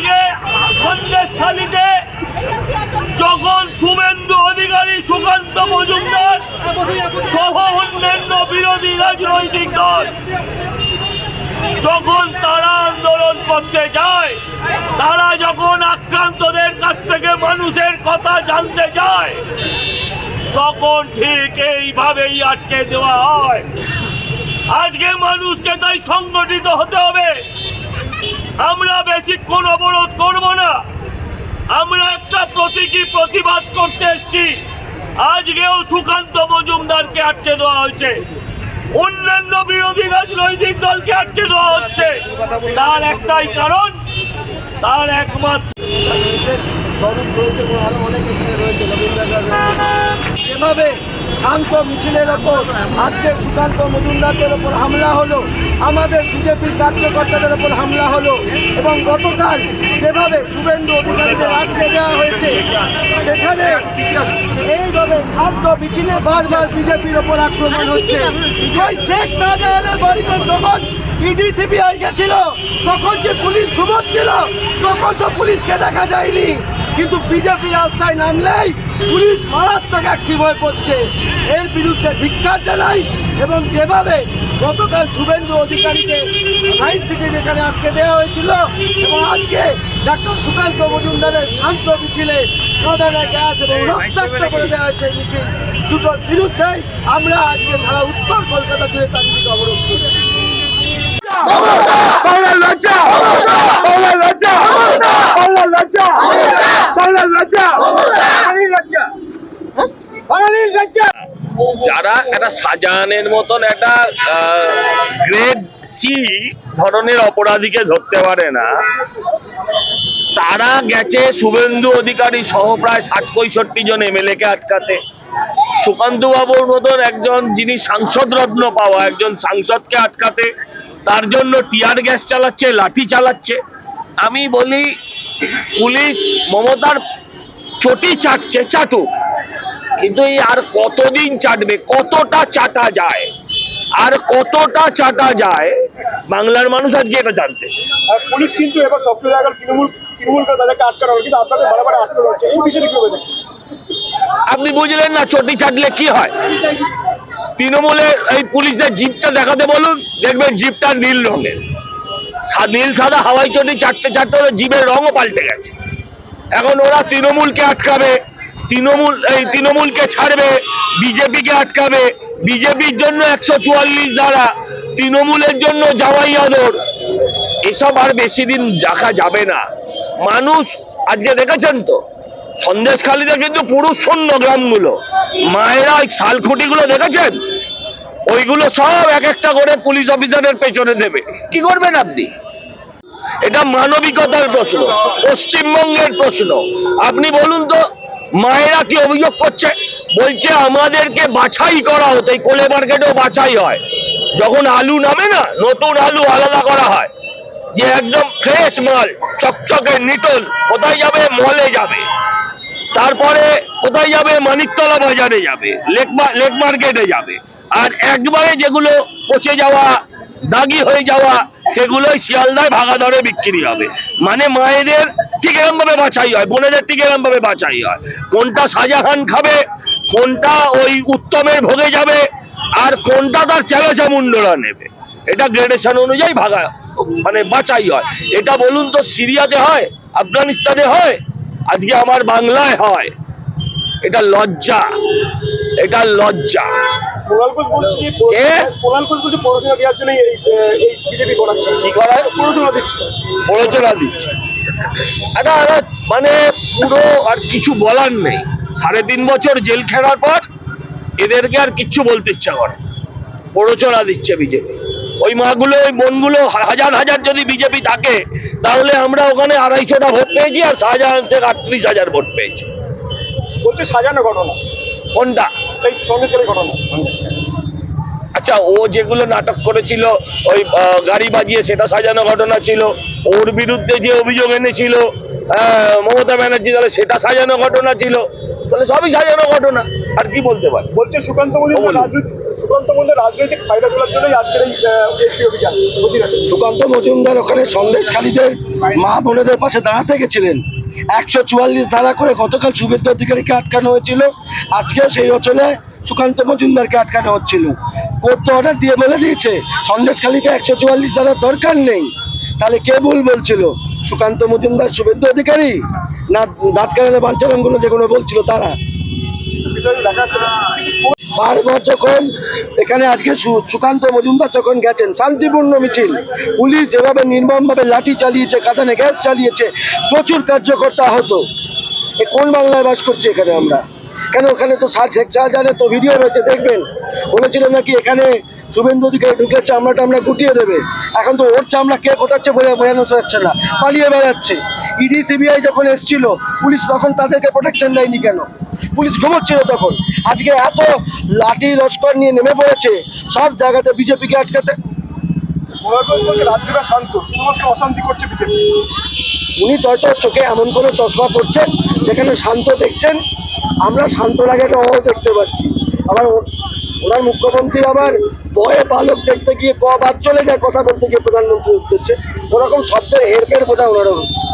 আজকে সন্দেশখালিতে যখন শুভেন্দু অধিকারী সুকান্ত মজুমদার সহ অন্যান্য বিরোধী রাজনৈতিক দল যখন তারা আন্দোলন করতে যায়, তারা যখন আক্রান্তদের কাছ থেকে মানুষের কথা জানতে যায়, তখন ঠিক এইভাবেই আটকে দেওয়া হয়। আজকে মানুষকে তাই সংগঠিত হতে হবে। আমরা বেশিক্ষণ অবরোধ করব না। আমরা একটা প্রতীকী প্রতিবাদ করতে এসেছি। আজকেও সুকান্ত মজুমদারকে আটকে দেওয়া হয়েছে। অন্যান্য বিরোধী রাজনৈতিক দলকে আটকে দেওয়া হচ্ছে। তার একটাই কারণ, তার একমাত্র রয়েছে স্বরূপ রয়েছে এবং আরও অনেক এখানে রয়েছে রবীন্দ্রনাথ রয়েছে যেভাবে শান্ত মিছিলের ওপর আজকে সুকান্ত মজুমদারদের ওপর হামলা হলো আমাদের বিজেপির কার্যকর্তাদের ওপর হামলা হলো এবং গতকাল যেভাবে শুভেন্দু অধিকারীদের আটকে দেওয়া হয়েছে সেখানে এইভাবে শান্ত মিছিলে বারবার বিজেপির ওপর আক্রমণ হচ্ছে। ওই শেখ শাহজাহানের বাড়িতে যখন ইডি সিবিআই গেছিল। তখন যে পুলিশ ঘুমোচ্ছিল তখন তো পুলিশকে দেখা যায়নি। কিন্তু বিজেপি রাস্তায় নামলেই পুলিশ মারাত্মক অ্যাক্টিভ হয়ে পড়ছে। এর বিরুদ্ধে ধিক্কার জানাই এবং যেভাবে গতকাল শুভেন্দু অধিকারীকে সাইন্স সিটির এখানে আটকে দেওয়া হয়েছিল এবং আজকে ডাক্তার সুকান্ত মজুমদারের শান্ত মিছিলে প্রধানে গ্যাস এবং রক্তাক্ত করে দেওয়া হয়েছে মিছিল। দুটোর বিরুদ্ধেই আমরা আজকে সারা উত্তর কলকাতা জুড়ে তার অবরোধ করেছি। যারা একটা শাহজাহানের মতন একটা গ্রেড সি ধরনের অপরাধীকে ধরতে পারে না, তারা গেছে শুভেন্দু অধিকারী সহ প্রায় ষাট পঁয়ষট্টি জন এমএলএ কে আটকাতে। সুকান্ত বাবুর মতন একজন যিনি সাংসদ রত্ন পাওয়া, একজন সাংসদকে আটকাতে তার জন্য টিয়ার গ্যাস চালাচ্ছে লাঠি চালাচ্ছে। আমি বলি পুলিশ মমতার চটি চাটছে চাটুক। কিন্তু এই আর কতদিন চাটবে? কতটা চাটা যায়? আর কতটা চাটা যায়? বাংলার মানুষ আজকে এটা জানতে চায়। আর পুলিশ কিন্তু এবার সক্রিয় গেল। তৃণমূল তাদেরকে আটকানো হলো। কিন্তু আপনাদের বারবার আটকানো হচ্ছে এই বিষয়টা কীভাবে আপনি বুঝলেন না চটি চাটলে কি হয়? তৃণমূলের এই পুলিশদের জিপটা দেখাতে বলুন, দেখবেন জিপটা নীল রঙের। নীল, সাদা, হাওয়াই চটি, চারটে চারটে ওদের জিপের রঙও পাল্টে গেছে। এখন ওরা তৃণমূলকে আটকাবে, তৃণমূল, এই তৃণমূলকে ছাড়বে, বিজেপিকে আটকাবে। বিজেপির জন্য একশো চুয়াল্লিশ দ্বারা তৃণমূলের জন্য জামাই আদর। এসব আর বেশি দিন দেখা যাবে না। মানুষ আজকে দেখেছেন তো? সন্দেশখালীতে কিন্তু পুরুষ শূন্য গ্রামগুলো। মায়েরা ওই শালখুঁটিগুলো দেখেছেন? ওইগুলো সব এক একটা করে পুলিশ অফিসারের পেছনে দেবে। কি করবেন আপনি? এটা মানবিকতার প্রশ্ন, পশ্চিমবঙ্গের প্রশ্ন। আপনি বলুন তো, মায়েরা কি অভিযোগ করছে? বলছে, আমাদেরকে বাছাই করা হতো। এই কোলে মার্কেটেও বাছাই হয়। যখন আলু নামে না, নতুন আলু আলাদা করা হয়। যে একদম ফ্রেশ মাল, চকচকে নিটল, কোথায় যাবে? মলে যাবে। তারপরে কোথায় যাবে? মানিকতলা বাজারে যাবে, লেক মার্কেটে যাবে। আর একবারে যেগুলো পচে যাওয়া, দাগি হয়ে যাওয়া, সেগুলোই শিয়ালদায় ভাগা দরে বিক্রি হবে। মানে মায়েদের ঠিক এরম ভাবে বাছাই হয়, বোনেদের ঠিক এরম ভাবে বাছাই হয়। কোনটা শাহজাহান খাবে, কোনটা ওই উত্তমের ভোগে যাবে, আর কোনটা তার চেলা চামুন্ডরা নেবে। এটা গ্রেডেশন অনুযায়ী ভাগা মানে বাছাই হয়। এটা বলুন তো, সিরিয়াতে হয়, আফগানিস্তানে হয় আজকে আমার বাংলায় হয়। এটা লজ্জা। এটা লজ্জা। প্ররোচনা দিচ্ছে। মানে পুরো আর কিছু বলার নেই। সাড়ে তিন বছর জেল খেলার পর এদেরকে আর কিচ্ছু বলতে ইচ্ছা করে প্ররোচনা দিচ্ছে বিজেপি। ওই মাগুলো ওই বোনগুলো হাজার হাজার যদি বিজেপি থাকে তাহলে আমরা ওখানে আড়াইশোটা ভোট পেয়েছি আর শাহজাহান শেখ আটত্রিশ হাজার ভোট পেয়েছি। বলছে সাজানো ঘটনা। কোনটা? এই সন্দেশকারী ঘটনা। আচ্ছা ও যেগুলো নাটক করেছিল ওই গাড়ি বাজিয়ে সেটা সাজানো ঘটনা ছিল ওর বিরুদ্ধে যে অভিযোগ এনেছিল মমতা ব্যানার্জি তাহলে সেটা সাজানো ঘটনা ছিল তাহলে সবই সাজানো ঘটনা আর কি বলতে পারে বলছে সুকান্ত মজুমদার বলুন। সুকান্ত মজুমদার রাজনৈতিক ফায়দা তোলার জন্যই আজকের এই এসপি অভিযান সুকান্ত মজুমদার ওখানে সন্দেশখালীদের মা বোনেদের পাশে দাঁড়াতে গেছিলেন। একশো চুয়াল্লিশ ধারা করে গতকাল শুভেন্দু অধিকারীকে আটকানো হয়েছিল। আজকেও সেই অচলে সুকান্ত মজুমদারকে আটকানো হচ্ছিল। কোর্ট তো অর্ডার দিয়ে বলে দিয়েছে। সন্দেশখালীতে একশো চুয়াল্লিশ ধারার দরকার নেই। তাহলে কে ভুল বলছিল? সুকান্ত মজুমদার শুভেন্দু অধিকারী না দাঁত কারণে বাঞ্ছারণগুলো যেগুলো বলছিল তারা? বারবার যখন এখানে আজকে সুকান্ত মজুমদার যখন গেছেন, শান্তিপূর্ণ মিছিল, পুলিশ যেভাবে নির্মমভাবে লাঠি চালিয়েছে, কাঁদানে গ্যাস চালিয়েছে, প্রচুর কার্যকর্তা হতো এ কোন বাংলায় বাস করছি এখানে আমরা? কেন ওখানে তো শেখ শাহজাহানের তো ভিডিও রয়েছে, দেখবেন। বলেছিলেন নাকি এখানে শুভেন্দু অধিকারী ঢুকে চামড়াটা আমরা গুটিয়ে দেবে। এখন তো ওর চামড়া কে ফোটাচ্ছে বলে বোঝানো যাচ্ছে না, পালিয়ে বেড়াচ্ছে। ইডি, সিবিআই যখন এসেছিল, পুলিশ তখন তাদেরকে প্রোটেকশন দেয়নি কেন? পুলিশ ঘুমোচ্ছিল তখন। আজকে এত লাঠি লস্কর নিয়ে নেমে পড়েছে সব জায়গাতে বিজেপিকে আটকাতে। কুণাল ঘোষ বলছে রাজ্যটা শান্ত শুধুমাত্র অশান্তি করছে বিজেপি। উনি হয়তো চোখে এমন কোনো চশমা পড়ছেন যেখানে শান্ত দেখছেন। আমরা আগে একটা দেখতে পাচ্ছি। আবার ওনার মুখ্যমন্ত্রী আবার বয়ে বালক দেখতে গিয়ে ক বাদ চলে যায় কথা বলতে গিয়ে প্রধানমন্ত্রীর উদ্দেশ্যে। ওরকম শব্দের হেরফের বোধহয় ওনারা হচ্ছে।